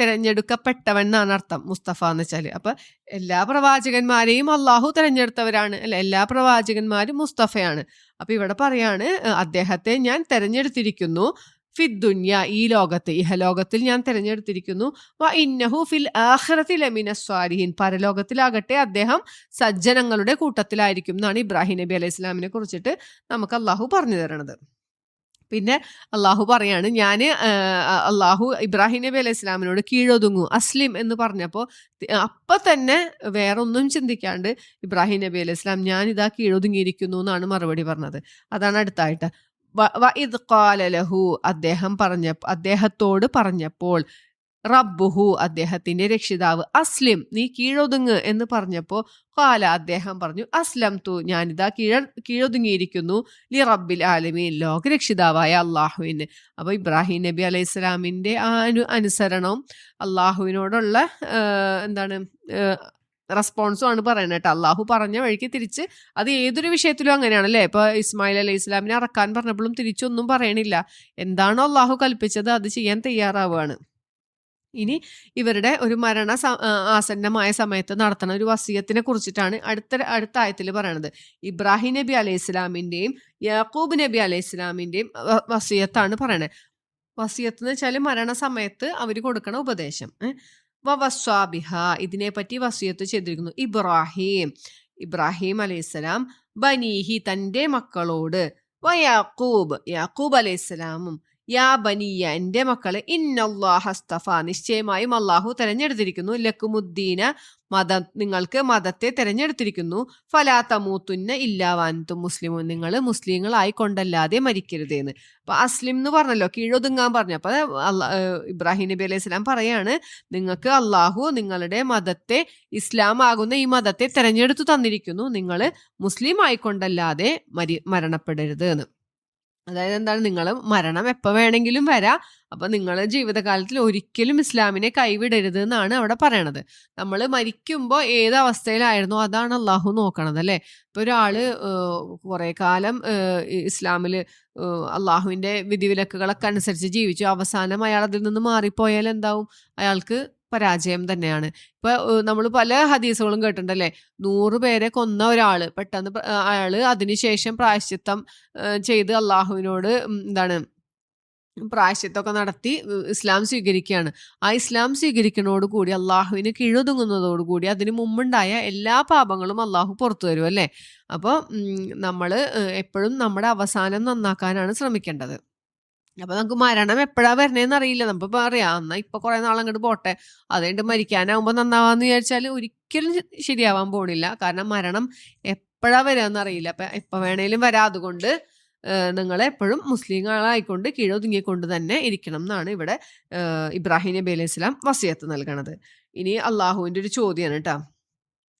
തിരഞ്ഞെടുക്കപ്പെട്ടവൻ എന്നാണ് അർത്ഥം. മുസ്തഫ എന്ന് വെച്ചാൽ അപ്പൊ എല്ലാ പ്രവാചകന്മാരെയും അള്ളാഹു തിരഞ്ഞെടുത്തവരാണ്. അല്ലെ എല്ലാ പ്രവാചകന്മാരും മുസ്തഫയാണ്. അപ്പൊ ഇവിടെ പറയാണ് അദ്ദേഹത്തെ ഞാൻ തിരഞ്ഞെടുത്തിരിക്കുന്നു. ഫിദ്ദുന്യ ഈ ലോകത്ത് ഇഹലോകത്തിൽ ഞാൻ തിരഞ്ഞെടുത്തിരിക്കുന്നു. വ ഇന്നഹു ഫിൽ ആഹ്റത്തിൽ ലമിന സ്വാലിഹിൻ പരലോകത്തിലാകട്ടെ അദ്ദേഹം സജ്ജനങ്ങളുടെ കൂട്ടത്തിലായിരിക്കും എന്നാണ് ഇബ്രാഹിം നബി അലൈഹി ഇസ്ലാമിനെ കുറിച്ചിട്ട് നമുക്ക് അള്ളാഹു പറഞ്ഞു തരണത്. പിന്നെ അള്ളാഹു പറയാണ് ഞാൻ അള്ളാഹു ഇബ്രാഹിം നബി അലൈഹി ഇസ്ലാമിനോട് കീഴൊതുങ്ങു അസ്ലിം എന്ന് പറഞ്ഞപ്പോൾ അപ്പം തന്നെ വേറൊന്നും ചിന്തിക്കാണ്ട് ഇബ്രാഹിം നബി അലൈഹി ഞാൻ ഇതാ കീഴൊതുങ്ങിയിരിക്കുന്നു എന്നാണ് മറുപടി പറഞ്ഞത്. അതാണ് അടുത്തായിട്ട് വ- കാലലഹു അദ്ദേഹം പറഞ്ഞ അദ്ദേഹത്തോട് പറഞ്ഞപ്പോൾ റബ്ബുഹു അദ്ദേഹത്തിന്റെ രക്ഷിതാവ് അസ്ലിം നീ കീഴൊതുങ്ങ് എന്ന് പറഞ്ഞപ്പോൾ കാല അദ്ദേഹം പറഞ്ഞു അസ്ലം തു ഞാനിതാ കീഴ കീഴൊതുങ്ങിയിരിക്കുന്നു ലി റബ്ബിൽ ആലമീൻ ലോകരക്ഷിതാവായ അള്ളാഹുവിന് അപ്പൊ ഇബ്രാഹിം നബി അലൈഹി സ്വലാമിന്റെ ആ അനു അനുസരണവും അള്ളാഹുവിനോടുള്ള എന്താണ് റെസ്പോൺസും ആണ് പറയുന്നത് കേട്ടോ. അള്ളാഹു പറഞ്ഞ വഴിക്ക് തിരിച്ച് അത് ഏതൊരു വിഷയത്തിലും അങ്ങനെയാണ് അല്ലേ? ഇപ്പൊ ഇസ്മായിൽ അലൈഹി ഇസ്ലാമിനെ അറക്കാൻ പറഞ്ഞപ്പോഴും തിരിച്ചൊന്നും പറയണില്ല. എന്താണോ അള്ളാഹു കൽപ്പിച്ചത് അത് ചെയ്യാൻ തയ്യാറാവുകയാണ്. ഇനി ഇവരുടെ ഒരു മരണ ആസന്നമായ സമയത്ത് നടത്തുന്ന ഒരു വസീയത്തിനെ കുറിച്ചിട്ടാണ് അടുത്ത അടുത്ത ആയത്തിൽ പറയണത്. ഇബ്രാഹിം നബി അലൈഹി ഇസ്ലാമിന്റെയും യാക്കൂബ് നബി അലൈഹി ഇസ്ലാമിന്റെയും വസീയത്താണ് പറയണത്. വസീയത്ത് എന്ന് വെച്ചാൽ മരണ സമയത്ത് അവർ കൊടുക്കണ ഉപദേശം. വവസ്വാബിഹ ഇതിനെപ്പറ്റി വസിയത്ത് ചെയ്തിരിക്കുന്നു. ഇബ്രാഹിം ഇബ്രാഹിം അലൈഹിസ്സലാം ബനീഹി തന്റെ മക്കളോട് വയാക്കൂബ് യാക്കൂബ് അലൈഹിസ്സലാമും യാ ബനിയ എന്റെ മക്കളെ ഇന്നല്ലാഹസ്തഫ നിശ്ചയമായും അള്ളാഹു തെരഞ്ഞെടുത്തിരിക്കുന്നു. ലക്കുമുദ്ദീന മതം നിങ്ങൾക്ക് മതത്തെ തെരഞ്ഞെടുത്തിരിക്കുന്നു. ഫലാ തമൂത്തുന്ന ഇല്ലാവാനത്തും മുസ്ലിമും നിങ്ങൾ മുസ്ലിങ്ങളായി കൊണ്ടല്ലാതെ മരിക്കരുതേന്ന്. അപ്പൊ അസ്ലിം എന്ന് പറഞ്ഞല്ലോ കീഴൊതുങ്ങാൻ പറഞ്ഞു. അപ്പൊ ഇബ്രാഹിം നബി അലൈഹി സ്വലാം പറയാണ് നിങ്ങൾക്ക് അള്ളാഹു നിങ്ങളുടെ മതത്തെ ഇസ്ലാം ആകുന്ന ഈ മതത്തെ തെരഞ്ഞെടുത്തു തന്നിരിക്കുന്നു. നിങ്ങൾ മുസ്ലിം ആയിക്കൊണ്ടല്ലാതെ മരി മരണപ്പെടരുത് എന്ന്. അതായത് എന്താണ്? നിങ്ങൾ മരണം എപ്പോൾ വേണമെങ്കിലും വരാം. അപ്പം നിങ്ങൾ ജീവിതകാലത്തിൽ ഒരിക്കലും ഇസ്ലാമിനെ കൈവിടരുത് എന്നാണ് അവിടെ പറയണത്. നമ്മൾ മരിക്കുമ്പോൾ ഏത് അവസ്ഥയിലായിരുന്നു? അതാണ് അള്ളാഹു നോക്കണത് അല്ലേ? ഇപ്പൊ ഒരാൾ കുറേ കാലം ഇസ്ലാമിൽ അള്ളാഹുവിന്റെ വിധിവിലക്കുകളൊക്കെ അനുസരിച്ച് ജീവിച്ചു. അവസാനം അയാൾ അതിൽ നിന്ന് മാറിപ്പോയാൽ എന്താവും? അയാൾക്ക് പരാജയം തന്നെയാണ്. ഇപ്പൊ നമ്മൾ പല ഹദീസുകളും കേട്ടിട്ടുണ്ടല്ലേ? നൂറ് പേരെ കൊന്ന ഒരാൾ പെട്ടെന്ന് അയാൾ അതിനുശേഷം പ്രായശ്ചിത്തം ചെയ്ത് അള്ളാഹുവിനോട് എന്താണ് പ്രായശ്ചിത്തമൊക്കെ നടത്തി ഇസ്ലാം സ്വീകരിക്കുകയാണ്. ആ ഇസ്ലാം സ്വീകരിക്കുന്നതോട് കൂടി അള്ളാഹുവിന് കീഴൊതുങ്ങുന്നതോടുകൂടി അതിന് മുമ്പുണ്ടായ എല്ലാ പാപങ്ങളും അള്ളാഹു പുറത്തു തരും അല്ലേ? അപ്പോൾ നമ്മൾ എപ്പോഴും നമ്മുടെ അവസാനം നന്നാക്കാനാണ് ശ്രമിക്കേണ്ടത്. അപ്പൊ നമുക്ക് മരണം എപ്പോഴാ വരണേന്ന് അറിയില്ല. നമുക്ക് അറിയാം. എന്നാ ഇപ്പൊ കുറെ നാളങ്ങോട്ട് പോട്ടെ. അതുകൊണ്ട് മരിക്കാനാവുമ്പോ നന്നാവാന്ന് വിചാരിച്ചാൽ ഒരിക്കലും ശരിയാവാൻ പോണില്ല. കാരണം മരണം എപ്പോഴാ വരാന്ന് അറിയില്ല. അപ്പൊ എപ്പോ വേണേലും വരാം. അതുകൊണ്ട് നിങ്ങൾ എപ്പോഴും മുസ്ലിങ്ങളായിക്കൊണ്ട് കീഴൊതുങ്ങിക്കൊണ്ട് തന്നെ ഇരിക്കണം എന്നാണ് ഇവിടെ ഇബ്രാഹിം നബി അലൈഹി സ്വലാം വസിയത്ത് നൽകണത്. ഇനി അള്ളാഹുവിന്റെ ഒരു ചോദ്യമാണ് കേട്ടോ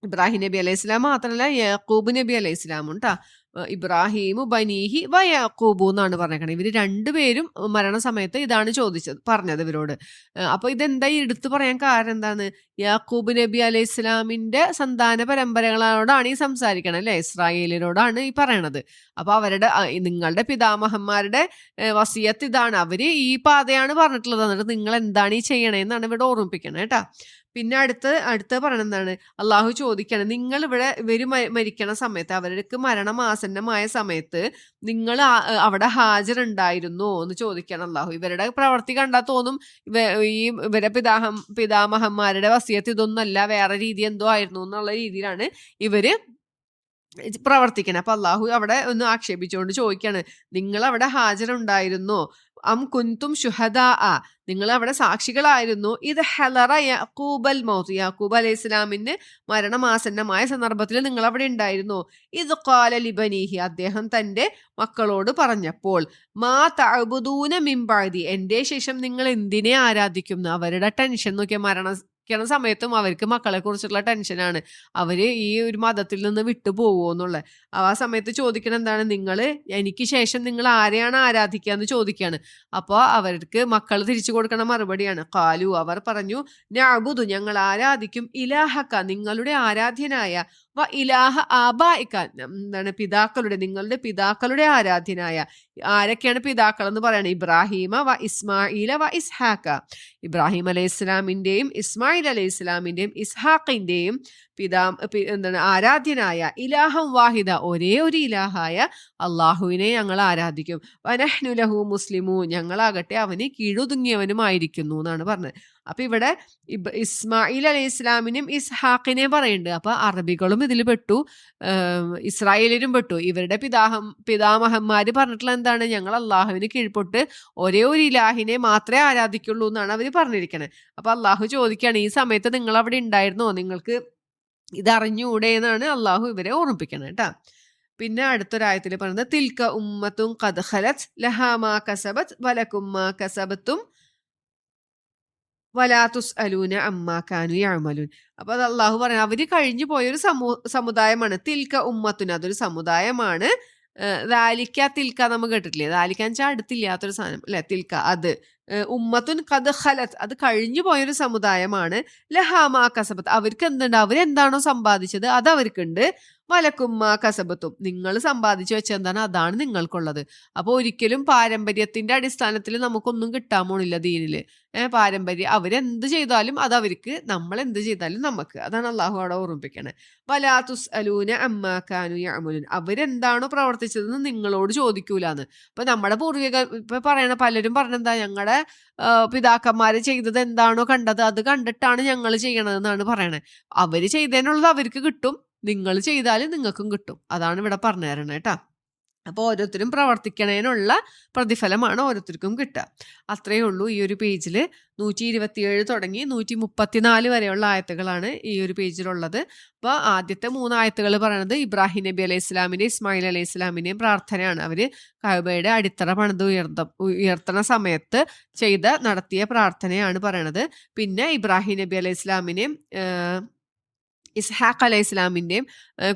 ഇബ്രാഹിം നബി അലൈഹി സ്വലാം മാത്രമല്ല യാക്കൂബ് നബി അലൈഹി സ്വലാമും ഇബ്രാഹിമു ബനീഹി വയാക്കൂബു യാക്കൂബു എന്നാണ് പറഞ്ഞേക്കണത് ഇവർ രണ്ടുപേരും മരണസമയത്ത് ഇതാണ് ചോദിച്ചത് പറഞ്ഞത് ഇവരോട്. അപ്പോൾ ഇതെന്താ എടുത്തു പറയാൻ കാരണം എന്താണ്? യാക്കൂബ് നബി അലൈഹി ഇസ്ലാമിന്റെ സന്താന പരമ്പരകളോടാണ് ഈ സംസാരിക്കണം അല്ലെ? ഇസ്രായേലിനോടാണ് ഈ പറയണത്. അപ്പൊ അവരുടെ നിങ്ങളുടെ പിതാമഹന്മാരുടെ വസിയത്ത് ഇതാണ്. അവർ ഈ പാതയാണ് പറഞ്ഞിട്ടുള്ളത്. എന്നിട്ട് നിങ്ങൾ എന്താണ് ഈ ചെയ്യണേന്നാണ് ഇവിടെ ഓർമ്മിപ്പിക്കണം കേട്ടാ. പിന്നെ അടുത്ത് അടുത്ത് പറയണെന്താണ് അള്ളാഹു ചോദിക്കണം നിങ്ങൾ ഇവിടെ ഇവർ മരിക്കണ സമയത്ത് അവർക്ക് മരണമാസന്നമായ സമയത്ത് നിങ്ങൾ അവിടെ ഹാജരുണ്ടായിരുന്നോ എന്ന് ചോദിക്കണം അള്ളാഹു ഇവരുടെ പ്രവർത്തി കണ്ടാൽ തോന്നും ഈ ഇവരെ പിതാഹം പിതാമഹന്മാരുടെ വസിയത്ത് ഇതൊന്നല്ല വേറെ രീതി എന്തോ ആയിരുന്നു എന്നുള്ള രീതിയിലാണ് ഇവർ പ്രവർത്തിക്കണം. അപ്പൊ അള്ളാഹു അവിടെ ഒന്ന് ആക്ഷേപിച്ചുകൊണ്ട് ചോദിക്കാണ് നിങ്ങൾ അവിടെ ഹാജരുണ്ടായിരുന്നോ? അം കുന്തും ഷുഹദാ നിങ്ങൾ അവിടെ സാക്ഷികളായിരുന്നു? ഇത് ഹലറ യാക്കൂബൽ മൗത്ത്. യാക്കൂബ് അലൈഹി ഇസ്ലാമിന് മരണമാസന്നമായ സന്ദർഭത്തിൽ നിങ്ങൾ അവിടെ ഉണ്ടായിരുന്നു. ഇത് കാല ലിബനീഹി. അദ്ദേഹം തന്റെ മക്കളോട് പറഞ്ഞപ്പോൾ മാ തഴുബുദൂന മിമ്പാതി എന്റെ ശേഷം നിങ്ങൾ എന്തിനെ ആരാധിക്കുന്നു? അവരുടെ ടെൻഷൻ നോക്കിയ മരണ ക്കണ സമയത്തും അവർക്ക് മക്കളെ കുറിച്ചുള്ള ടെൻഷനാണ് അവർ ഈ ഒരു മതത്തിൽ നിന്ന് വിട്ടു പോകുമോ എന്നുള്ള. ആ സമയത്ത് ചോദിക്കണം എന്താണ്? നിങ്ങൾ എനിക്ക് ശേഷം നിങ്ങൾ ആരെയാണ് ആരാധിക്കുക എന്ന് ചോദിക്കുകയാണ്. അപ്പോൾ അവർക്ക് മക്കൾ തിരിച്ചു കൊടുക്കണ മറുപടിയാണ്. കാലു അവർ പറഞ്ഞു ഞാബുദു ഞങ്ങൾ ആരാധിക്കും ഇലാഹക്ക നിങ്ങളുടെ ആരാധ്യനായ വ ഇലാഹ ആബായിക്ക എന്താണ് പിതാക്കളുടെ നിങ്ങളുടെ പിതാക്കളുടെ ആരാധ്യനായ. ആരൊക്കെയാണ് പിതാക്കൾ എന്ന് പറയുന്നത് ഇബ്രാഹിമ വ ഇസ്മായില വ ഇസ്ഹാക്ക. ഇബ്രാഹിം അലൈഹി ഇസ്ലാമിന്റെയും ഇസ്മായിൽ അലൈഹി ഇസ്ലാമിന്റെയും ഇസ്ഹാഖിന്റെയും പിതാ എന്താണ് ആരാധ്യനായ ഇലാഹം വാഹിദ ഒരേ ഒരു ഇലാഹായ അള്ളാഹുവിനെ ഞങ്ങൾ ആരാധിക്കും. വനഹ്നുലഹു മുസ്ലിമു ഞങ്ങളാകട്ടെ അവന് കീഴുതുങ്ങിയവനുമായിരിക്കുന്നു എന്നാണ് പറഞ്ഞത്. അപ്പൊ ഇവിടെ ഇസ്മായിൽ അലൈഹി ഇസ്ലാമിനും ഇസ്ഹാഖിനെ പറയുന്നുണ്ട്. അപ്പൊ അറബികളും ഇതിൽ പെട്ടു ഇസ്രായേലിനും പെട്ടു. ഇവരുടെ പിതാഹം പിതാമഹന്മാര് പറഞ്ഞിട്ടുള്ള എന്താണ്? ഞങ്ങൾ അള്ളാഹുവിന് കീഴ്പൊട്ട് ഒരേ ഒരു ഇലാഹിനെ മാത്രമേ ആരാധിക്കുള്ളൂ എന്നാണ് അവർ പറഞ്ഞിരിക്കുന്നത് അപ്പൊ അള്ളാഹു ചോദിക്കുകയാണ് ഈ സമയത്ത് നിങ്ങൾ അവിടെ ഉണ്ടായിരുന്നോ? നിങ്ങൾക്ക് ഇതറിഞ്ഞൂടെ എന്നാണ് അള്ളാഹു ഇവരെ ഓർമ്മിപ്പിക്കുന്നത് കേട്ടാ പിന്നെ അടുത്തൊരായത്തിൽ പറയുന്നത് തിൽക്ക ഉമ്മത്തും കദ്ഖലത് ലഹാമാ കസബത് വലക്കുമ്മ കസബത്തും വലാത്തുസ് അലൂന അമ്മാ കാനു അമലുൻ അപ്പൊ അത് അള്ളാഹു പറയുന്നത് അവർ കഴിഞ്ഞു പോയൊരു സമൂ സമുദായമാണ്. തിൽക്ക ഉമ്മത്തുന് അതൊരു സമുദായമാണ്. ദാലിക്ക തിൽക്ക നമ്മൾ കേട്ടിട്ടില്ലേ? ദാലിക്കാൻ വെച്ചാൽ അടുത്തില്ലാത്തൊരു സാധനം. അല്ലെ? തിൽക്ക അത് ഉമ്മത്തുൻ കത് ഖലത്ത് അത് കഴിഞ്ഞു പോയൊരു സമുദായമാണ്. ലഹാമ കസബത്ത്. അവർക്ക് എന്തുണ്ട്? അവരെന്താണോ സമ്പാദിച്ചത് അത് അവർക്കുണ്ട്. മലക്കുമ്മ കസബത്തും. നിങ്ങൾ സമ്പാദിച്ചു വെച്ച എന്താണ് അതാണ് നിങ്ങൾക്കുള്ളത്. അപ്പോൾ ഒരിക്കലും പാരമ്പര്യത്തിന്റെ അടിസ്ഥാനത്തിൽ നമുക്കൊന്നും കിട്ടാൻ പോണില്ല ദീനിൽ. ഏഹ് പാരമ്പര്യം. അവരെന്ത് ചെയ്താലും അത് അവർക്ക് നമ്മൾ എന്ത് ചെയ്താലും നമുക്ക്. അതാണ് അള്ളാഹു അവിടെ ഓർമ്മിപ്പിക്കണേ. വലാതുസ് അലൂന അമ്മ കാനു അമുലുൻ അവരെന്താണോ പ്രവർത്തിച്ചതെന്ന് നിങ്ങളോട് ചോദിക്കൂലെന്ന്. അപ്പൊ നമ്മുടെ പൂർവിക ഇപ്പൊ പറയണ പലരും പറഞ്ഞെന്താ? ഞങ്ങളുടെ പിതാക്കന്മാര് ചെയ്തത് എന്താണോ കണ്ടത് അത് കണ്ടിട്ടാണ് ഞങ്ങൾ ചെയ്യണതെന്നാണ് പറയണത് അവർ ചെയ്തതിനുള്ളത് അവർക്ക് കിട്ടും നിങ്ങൾ ചെയ്താൽ നിങ്ങൾക്കും കിട്ടും. അതാണ് ഇവിടെ പറഞ്ഞു തരണേ കേട്ടോ അപ്പോൾ ഓരോരുത്തരും പ്രവർത്തിക്കണേനുള്ള പ്രതിഫലമാണ് ഓരോരുത്തർക്കും കിട്ടുക. അത്രയേ ഉള്ളൂ ഈ ഒരു പേജിൽ നൂറ്റി ഇരുപത്തിയേഴ് തുടങ്ങി നൂറ്റി മുപ്പത്തിനാല് വരെയുള്ള ആയത്തുകളാണ് ഈ ഒരു പേജിലുള്ളത്. അപ്പോൾ ആദ്യത്തെ മൂന്ന് ആയത്തുകൾ പറയുന്നത് ഇബ്രാഹിം നബി അലൈഹി ഇസ്ലാമിന്റെ ഇസ്മായിൽ അലൈഹി ഇസ്ലാമിന്റെയും പ്രാർത്ഥനയാണ്. അവർ കഅബയുടെ അടിത്തറ പണിത് ഉയർത്ത ഉയർത്തണ സമയത്ത് ചെയ്ത നടത്തിയ പ്രാർത്ഥനയാണ് പറയണത്. പിന്നെ ഇബ്രാഹിം നബി അലൈഹി ഇസ്ലാമിനെയും ഇസ്ഹാഖ് അലൈഹി ഇസ്ലാമിന്റെയും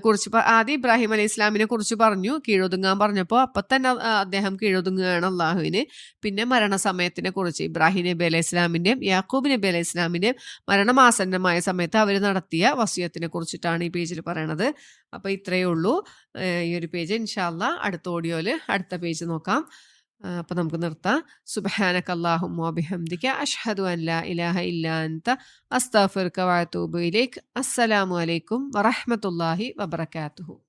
കുറിച്ച് ആദ്യം ഇബ്രാഹിം അലൈഹി ഇസ്ലാമിനെ കുറിച്ച് പറഞ്ഞു. കീഴൊതുങ്ങാൻ പറഞ്ഞപ്പോൾ അപ്പം തന്നെ അദ്ദേഹം കീഴൊതുങ്ങുകയാണ് അള്ളാഹുവിന്. പിന്നെ മരണസമയത്തിനെ കുറിച്ച് ഇബ്രാഹിം നബി അലൈഹി ഇസ്ലാമിന്റെയും യാക്കൂബ് നബി അലൈഹി ഇസ്ലാമിന്റെയും മരണമാസന്നമായ സമയത്ത് അവർ നടത്തിയ വസ്യത്തിനെ കുറിച്ചിട്ടാണ് ഈ പേജിൽ പറയണത്. അപ്പോൾ ഇത്രയേ ഉള്ളൂ. ഈ ഒരു പേജ്. ഇൻഷാല്ല അടുത്ത ഓഡിയോയിൽ അടുത്ത പേജ് നോക്കാം. അപ്പൊ നമുക്ക് നിർത്താം. സുബഹാനക അല്ലാഹുമ്മ ബിഹംദിക അഷ്ഹദു അൻ ലാ ഇലാഹ ഇല്ലാന്ത അസ്തഗ്ഫിറുക വഅതൂബു അസ്സലാമു അലൈക്കും വറഹമത്തല്ലാഹി വബറകാതുഹു.